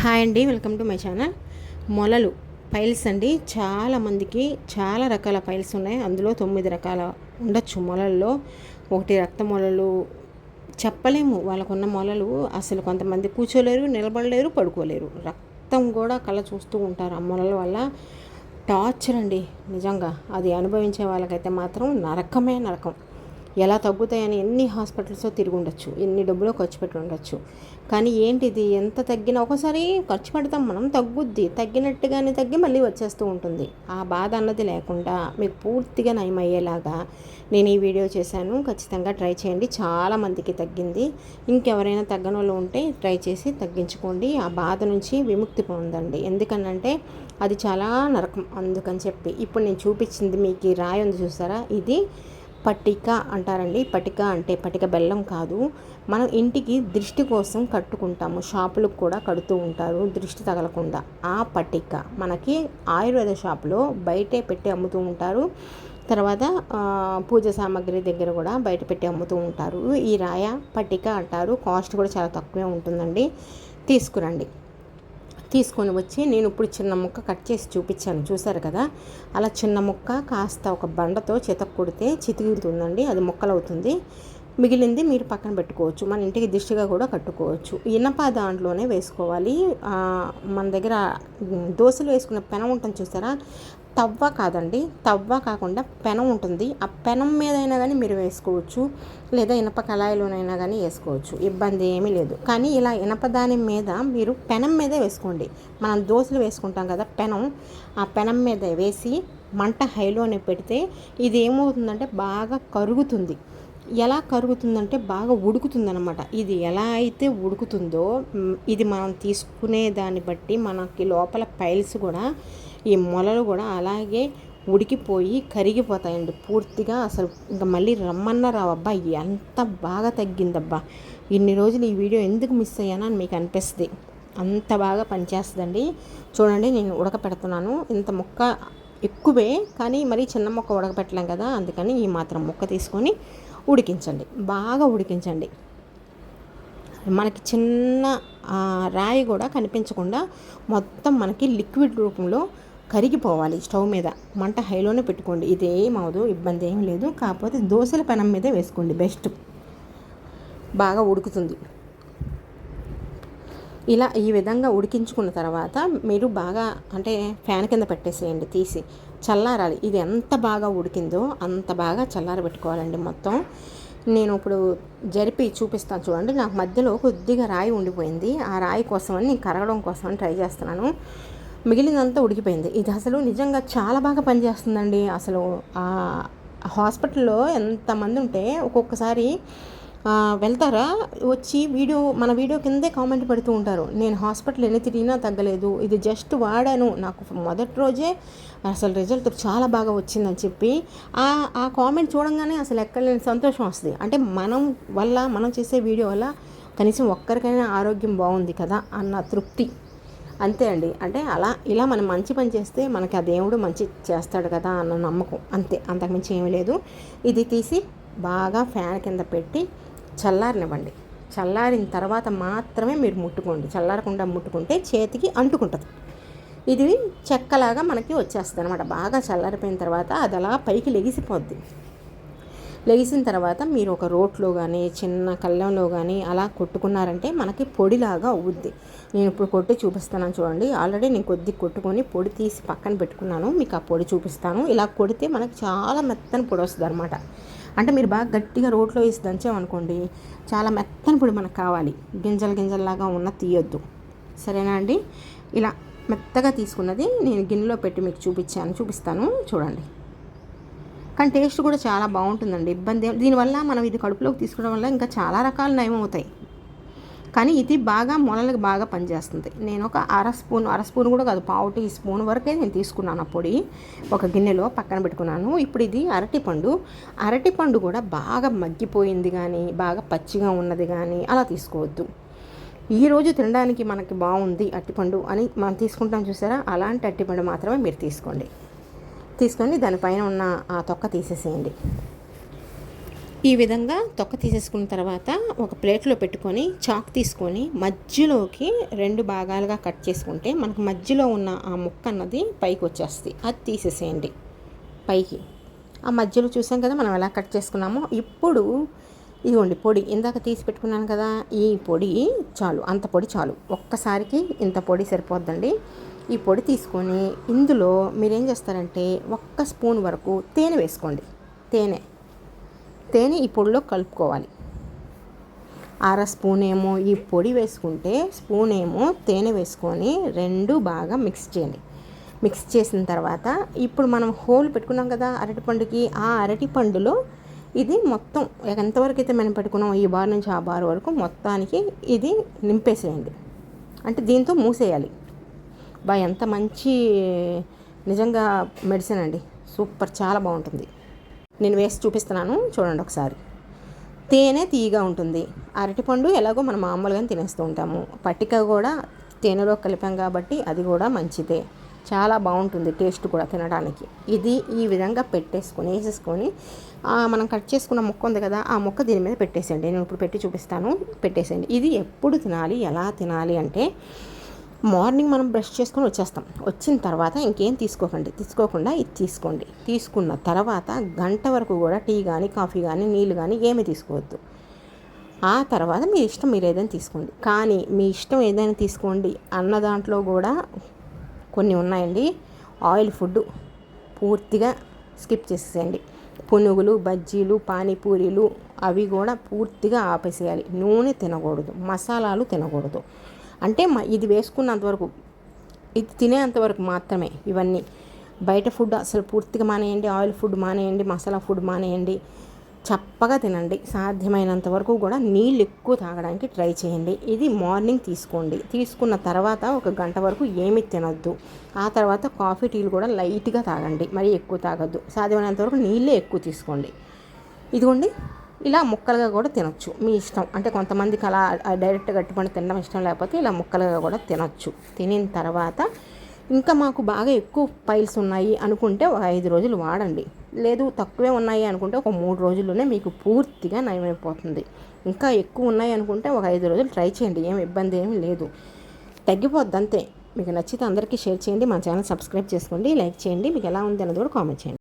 Hi అండి welcome to my channel. మొలలు piles అండి. చాలా మందికి చాలా రకాల పైల్స్ ఉన్నాయి. అందులో తొమ్మిది రకాల ఉండొచ్చు మొలల్లో. ఒకటి రక్త మొలలు. చెప్పలేము వాళ్ళకున్న మొలలు అసలు కొంతమంది కూర్చోలేరు నిలబడలేరు పడుకోలేరు. రక్తం కూడా కళ్ళ చూస్తూ ఉంటారు ఆ మొలల వల్ల. టార్చర్ అండి నిజంగా. అది అనుభవించే వాళ్ళకైతే మాత్రం నరకమే నరకం. ఎలా తగ్గుతాయని ఎన్ని హాస్పిటల్స్లో తిరిగి ఉండొచ్చు ఎన్ని డబ్బులో ఖర్చు పెట్టి ఉండొచ్చు. కానీ ఏంటిది ఎంత తగ్గినా ఒకసారి ఖర్చు పెడతాం మనం తగ్గుద్ది. తగ్గినట్టుగానే తగ్గి మళ్ళీ వచ్చేస్తూ ఉంటుంది. ఆ బాధ అన్నది లేకుండా మీకు పూర్తిగా నయమయ్యేలాగా నేను ఈ వీడియో చేశాను. ఖచ్చితంగా ట్రై చేయండి. చాలా మందికి తగ్గింది. ఇంకెవరైనా తగ్గని వాళ్ళు ఉంటే ట్రై చేసి తగ్గించుకోండి. ఆ బాధ నుంచి విముక్తి పొందండి. ఎందుకనంటే అది చాలా నరకం. అందుకని చెప్పి ఇప్పుడు నేను చూపించింది మీకు రాయి ఉంది చూసారా? ఇది పట్టిక అంటారండి. పట్టిక అంటే పట్టిక బెల్లం కాదు. మనం ఇంటికి దృష్టి కోసం కట్టుకుంటాము. షాపులకు కూడా కడుతూ ఉంటారు. దృష్టి తగలకుండా. ఆ పట్టిక మనకి ఆయుర్వేద షాపులో బయటే పెట్టి అమ్ముతూ ఉంటారు. తర్వాత పూజ సామాగ్రి దగ్గర కూడా బయట పెట్టి అమ్ముతూ ఉంటారు. ఈ రాయ పట్టిక అంటారు. కాస్ట్ కూడా చాలా తక్కువే ఉంటుందండి. తీసుకురండి. తీసుకొని వచ్చి నేను ఇప్పుడు చిన్న ముక్క కట్ చేసి చూపించాను. చూసారు కదా? అలా చిన్న ముక్క కాస్త ఒక బండతో చితక్ కొడితే చితికితుందండి అది ముక్కలవుతుంది. మిగిలింది మీరు పక్కన పెట్టుకోవచ్చు మన ఇంటికి దిష్టిగా కూడా కట్టుకోవచ్చు. ఇనప దాంట్లోనే వేసుకోవాలి. మన దగ్గర దోశలు వేసుకున్న పెనం ఉంటుంది చూసారా? తవ్వ కాదండి. తవ్వ కాకుండా పెనం ఉంటుంది. ఆ పెనం మీదైనా కానీ మీరు వేసుకోవచ్చు. లేదా ఇనప కళాయిలోనైనా కానీ వేసుకోవచ్చు. ఇబ్బంది ఏమీ లేదు. కానీ ఇలా ఇనప దాని మీద మీరు పెనం మీదే వేసుకోండి. మనం దోశలు వేసుకుంటాం కదా పెనం. ఆ పెనం మీద వేసి మంట హైలోనే పెడితే ఇది ఏమవుతుందంటే బాగా కరుగుతుంది. ఎలా కరుగుతుందంటే బాగా ఉడుకుతుందనమాట ఇది ఎలా అయితే ఉడుకుతుందో ఇది మనం తీసుకునే దాన్ని బట్టి మనకి లోపల పైల్స్ కూడా ఈ మొలలు కూడా అలాగే ఉడికిపోయి కరిగిపోతాయండి పూర్తిగా. అసలు ఇంకా మళ్ళీ రమ్మన్నా రావబ్బా ఎంత బాగా తగ్గిందబ్బా. ఇన్ని రోజులు ఈ వీడియో ఎందుకు మిస్ అయ్యానని మీకు అనిపిస్తుంది. అంత బాగా పనిచేస్తుందండి. చూడండి నేను ఉడకపెడుతున్నాను. ఇంత ముక్క ఎక్కువే కానీ మరీ చిన్న ముక్క ఉడకపెట్టలేం కదా అందుకని ఈ మాత్రం ముక్క తీసుకొని ఉడికించండి. బాగా ఉడికించండి. మనకి చిన్న రాయి కూడా కనిపించకుండా మొత్తం మనకి లిక్విడ్ రూపంలో కరిగిపోవాలి స్టవ్ మీద. మంట హైలోనే పెట్టుకోండి. ఇదేమవదు ఇబ్బంది ఏం లేదు. కాకపోతే దోశల పెనం మీదే వేసుకోండి బెస్ట్. బాగా ఉడుకుతుంది. ఇలా ఈ విధంగా ఉడికించుకున్న తర్వాత మీరు బాగా అంటే ఫ్యాన్ కింద పెట్టేసేయండి తీసి. చల్లారాలి. ఇది ఎంత బాగా ఉడికిందో అంత బాగా చల్లార పెట్టుకోవాలండి మొత్తం. నేను ఇప్పుడు జరిపి చూపిస్తాను చూడండి. నాకు మధ్యలో కొద్దిగా రాయి ఉండిపోయింది. ఆ రాయి కోసమని నేను కరగడం కోసమని ట్రై చేస్తున్నాను. మిగిలినంతా ఉడికిపోయింది. ఇది అసలు నిజంగా చాలా బాగా పనిచేస్తుందండి. అసలు హాస్పిటల్లో ఎంతమంది ఉంటే ఒక్కొక్కసారి వెళ్తారా? వచ్చి వీడియో మన వీడియో కిందే కామెంట్ పెడుతూ ఉంటారు. నేను హాస్పిటల్ ఎన్ని తిరిగినా తగ్గలేదు. ఇది జస్ట్ వాడాను. నాకు మొదటి రోజే అసలు రిజల్ట్ చాలా బాగా వచ్చిందని చెప్పి ఆ ఆ కామెంట్ చూడంగానే అసలు ఎక్కడ లేని సంతోషం వస్తుంది. అంటే మనం వల్ల మనం చేసే వీడియో వల్ల కనీసం ఒక్కరికైనా ఆరోగ్యం బాగుంది కదా అన్న తృప్తి. అంతే అండి. అంటే అలా ఇలా మనం మంచి పని చేస్తే మనకి ఆ దేవుడు మంచి చేస్తాడు కదా అన్న నమ్మకం. అంతే. అంతకుమించి ఏమీ లేదు. ఇది తీసి బాగా ఫ్యాన్ కింద పెట్టి చల్లారనివ్వండి. చల్లారిన తర్వాత మాత్రమే మీరు ముట్టుకోండి. చల్లారకుండా ముట్టుకుంటే చేతికి అంటుకుంటుంది. ఇది చెక్కలాగా మనకి వచ్చేస్తుంది అనమాట బాగా చల్లారిపోయిన తర్వాత అది అలా పైకి లెగిసిపోద్ది. లెగిసిన తర్వాత మీరు ఒక రోట్లో కానీ చిన్న కళ్ళంలో కానీ అలా కొట్టుకున్నారంటే మనకి పొడిలాగా అవుద్ది. నేను ఇప్పుడు కొట్టి చూపిస్తాను చూడండి. ఆల్రెడీ నేను కొద్ది కొట్టుకొని పొడి తీసి పక్కన పెట్టుకున్నాను. మీకు ఆ పొడి చూపిస్తాను. ఇలా కొడితే మనకు చాలా మెత్తని పొడి వస్తుంది అనమాట అంటే మీరు బాగా గట్టిగా రోట్లో వేసి దంచామనుకోండి చాలా మెత్తని పొడి మనకు కావాలి. గింజలు గింజల్లాగా ఉన్న తీయొద్దు. సరేనా అండి? ఇలా మెత్తగా తీసుకున్నది నేను గిన్నెలో పెట్టి మీకు చూపించాను చూపిస్తాను. చూడండి. కానీ టేస్ట్ కూడా చాలా బాగుంటుందండి. ఇబ్బంది దీనివల్ల మనం ఇది కడుపులోకి తీసుకోవడం వల్ల ఇంకా చాలా రకాల నయం అవుతాయి కానీ ఇది బాగా మొలలకు బాగా పనిచేస్తుంది. నేను ఒక అర స్పూన్ అర స్పూన్ కూడా కాదు పావు టీ స్పూన్ వరకే నేను తీసుకున్నాను ఆ పొడి. ఒక గిన్నెలో పక్కన పెట్టుకున్నాను. ఇప్పుడు ఇది అరటిపండు అరటిపండు కూడా బాగా మగ్గిపోయింది కానీ బాగా పచ్చిగా ఉన్నది కానీ అలా తీసుకోవద్దు. ఈరోజు తినడానికి మనకి బాగుంది అరటిపండు అని మనం తీసుకుంటాం చూసారా? అలాంటి అరటిపండు మాత్రమే మీరు తీసుకోండి. తీసుకొని దానిపైన ఉన్న ఆ తొక్క తీసేసేయండి. ఈ విధంగా తొక్క తీసేసుకున్న తర్వాత ఒక ప్లేట్లో పెట్టుకొని చాక్ తీసుకొని మధ్యలోకి రెండు భాగాలుగా కట్ చేసుకుంటే మనకు మధ్యలో ఉన్న ఆ ముక్క అన్నది పైకి వచ్చేస్తుంది. అది తీసేసేయండి. పైకి. ఆ మధ్యలో చూసాం కదా మనం ఎలా కట్ చేసుకున్నామో? ఇప్పుడు ఇదిగోండి పొడి. ఇందాక తీసి పెట్టుకున్నాను కదా ఈ పొడి చాలు. అంత పొడి చాలు. ఒక్కసారికి ఇంత పొడి సరిపోద్దండి. ఈ పొడి తీసుకొని ఇందులో మీరేం చేస్తారంటే ఒక్క స్పూన్ వరకు తేనె వేసుకోండి. తేనె. తేనె ఈ పొడిలో కలుపుకోవాలి. అర స్పూన్ ఏమో ఈ పొడి వేసుకుంటే స్పూన్ ఏమో తేనె వేసుకొని రెండు బాగా మిక్స్ చేయండి. మిక్స్ చేసిన తర్వాత ఇప్పుడు మనం హోల్ పెట్టుకున్నాం కదా అరటిపండుకి ఆ అరటిపండులో ఇది మొత్తం ఎంతవరకు అయితే మనం పెట్టుకున్నాం ఈ బార్ నుంచి ఆ బార్ వరకు మొత్తానికి ఇది నింపేసేయండి. అంటే దీంతో మూసేయాలి. బా ఎంత మంచి నిజంగా మెడిసిన్ అండి. సూపర్ చాలా బాగుంటుంది. నేను వేసి చూపిస్తున్నాను. చూడండి ఒకసారి. తేనె తీయగా ఉంటుంది. అరటిపండు ఎలాగో మనం మామూలుగా తినేస్తూ ఉంటాము. పట్టిక కూడా తేనెలో కలిపాం కాబట్టి అది కూడా మంచిదే. చాలా బాగుంటుంది టేస్ట్ కూడా తినడానికి. ఇది ఈ విధంగా పెట్టేసుకొని వేసేసుకొని మనం కట్ చేసుకున్న ముక్క ఉంది కదా ఆ మొక్క దీని మీద పెట్టేసేయండి. నేను ఇప్పుడు పెట్టి చూపిస్తాను. పెట్టేసేయండి. ఇది ఎప్పుడు తినాలి ఎలా తినాలి అంటే మార్నింగ్ మనం బ్రష్ చేసుకొని వచ్చేస్తాం. వచ్చిన తర్వాత ఇంకేం తీసుకోకండి. తీసుకోకుండా ఇది తీసుకోండి. తీసుకున్న తర్వాత గంట వరకు కూడా టీ కానీ కాఫీ కానీ నీళ్ళు కానీ ఏమి తీసుకోవద్దు. ఆ తర్వాత మీ ఇష్టం మీరు ఏదైనా తీసుకోండి. కానీ మీ ఇష్టం ఏదైనా తీసుకోండి అన్న దాంట్లో కూడా కొన్ని ఉన్నాయండి. ఆయిల్ ఫుడ్ పూర్తిగా స్కిప్ చేసేయండి పునుగులు బజ్జీలు పానీపూరీలు అవి కూడా పూర్తిగా ఆపేసేయాలి. నూనె తినకూడదు. మసాలాలు తినకూడదు. అంటే ఇది వేసుకున్నంతవరకు ఇది తినేంతవరకు మాత్రమే ఇవన్నీ. బయట ఫుడ్ అసలు పూర్తిగా మానేయండి ఆయిల్ ఫుడ్ మానేయండి మసాలా ఫుడ్ మానేయండి చప్పగా తినండి. సాధ్యమైనంత వరకు కూడా నీళ్ళు ఎక్కువ తాగడానికి ట్రై చేయండి. ఇది మార్నింగ్ తీసుకోండి. తీసుకున్న తర్వాత ఒక గంట వరకు ఏమి తినొద్దు. ఆ తర్వాత కాఫీ టీలు కూడా లైట్గా తాగండి. మరీ ఎక్కువ తాగొద్దు. సాధ్యమైనంత వరకు నీళ్ళే ఎక్కువ తీసుకోండి. ఇదిగోండి. ఇలా ముక్కలుగా కూడా తినొచ్చు. మీ ఇష్టం. అంటే కొంతమందికి అలా డైరెక్ట్గా గట్టిపండు తినడం ఇష్టం లేకపోతే ఇలా ముక్కలుగా కూడా తినొచ్చు. తినిన తర్వాత ఇంకా మాకు బాగా ఎక్కువ పైల్స్ ఉన్నాయి అనుకుంటే ఒక ఐదు రోజులు వాడండి. లేదు తక్కువే ఉన్నాయి అనుకుంటే ఒక మూడు రోజుల్లోనే మీకు పూర్తిగా నయమైపోతుంది. ఇంకా ఎక్కువ ఉన్నాయి అనుకుంటే ఒక ఐదు రోజులు ట్రై చేయండి. ఏం ఇబ్బంది ఏమి లేదు. తగ్గిపోద్ది అంతే. మీకు నచ్చితే అందరికీ షేర్ చేయండి. మా ఛానల్ సబ్స్క్రైబ్ చేసుకోండి. లైక్ చేయండి. మీకు ఎలా ఉంది అన్నది కూడా కామెంట్ చేయండి.